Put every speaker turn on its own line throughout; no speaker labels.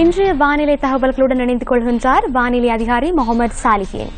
இன்றைய வானிலை தகவல்களுடன் இணைந்து கொள்கின்றார் வானிலை அதிகாரி முகமது சாலிஹேன்.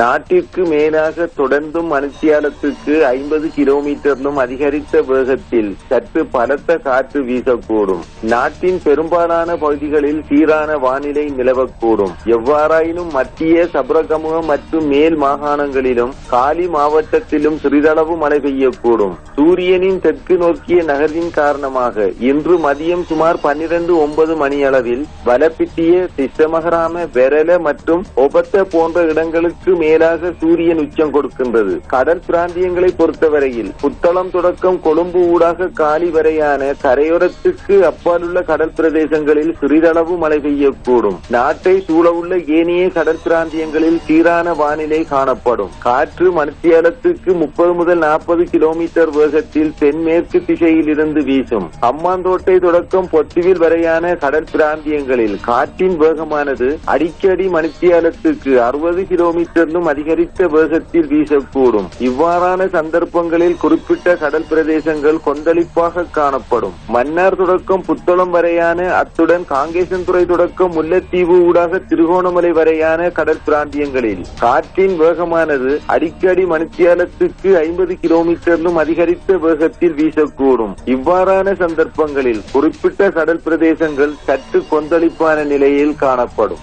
நாட்டிற்கு மேலாக தொடர்ந்தும் மணித்தியாலத்துக்கு ஐம்பது கிலோமீட்டரிலும் அதிகரித்த வேகத்தில் சற்று பலத்த காற்று வீசக்கூடும். நாட்டின் பெரும்பாலான பகுதிகளில் சீரான வானிலை நிலவக்கூடும். எவ்வாறாயினும் மத்திய சபரகமுக மற்றும் மேல் மாகாணங்களிலும் காலி மாவட்டத்திலும் சிறிதளவு மழை பெய்யக்கூடும். சூரியனின் தெற்கு நோக்கிய நகர்வின் காரணமாக இன்று மதியம் சுமார் பன்னிரண்டு ஒன்பது மணியளவில் வலப்பிட்டிய திசமகராம வெரல மற்றும் ஒபத்த போன்ற இடங்களுக்கு மேலாக சூரியன் உச்சம் கொடுக்கின்றது. கடல் பிராந்தியங்களை பொறுத்தவரையில் புத்தளம் தொடக்கம் கொழும்பு ஊடாக காலி வரையான கரையோரத்துக்கு அப்பாலுள்ள கடல் பிரதேசங்களில் சிறிதளவு மழை பெய்யக்கூடும். நாட்டை சூழவுள்ள ஏனைய கடல் பிராந்தியங்களில் சீரான வானிலை காணப்படும். காற்று மணித்தியாலத்துக்கு முப்பது முதல் நாற்பது கிலோமீட்டர் வேகத்தில் தென்மேற்கு திசையில் இருந்து வீசும். அம்மாந்தோட்டை தொடக்கம் பொத்துவில் வரையான கடல் பிராந்தியங்களில் காற்றின் வேகமானது அடிக்கடி மணித்தியாலத்துக்கு அறுபது கிலோமீட்டர் இன்னும் அதிகரித்த வேகத்தில் வீசக்கூடும். இவ்வாறான சந்தர்ப்பங்களில் குறிப்பிட்ட கடல் பிரதேசங்கள் கொந்தளிப்பாக காணப்படும். மன்னார் தொடக்கம் புத்தளம் வரையான அத்துடன் காங்கேசன்துறை தொடக்கம் முல்லைத்தீவு ஊடாக திருகோணமலை வரையான கடல் பிராந்தியங்களில். காற்றின் வேகமானது அடிக்கடி மணித்தியாலத்துக்கு ஐம்பது கிலோமீட்டரிலும் அதிகரித்த வேகத்தில் வீசக்கூடும். இவ்வாறான சந்தர்ப்பங்களில் குறிப்பிட்ட கடல் பிரதேசங்கள் சற்று கொந்தளிப்பான நிலையில் காணப்படும்.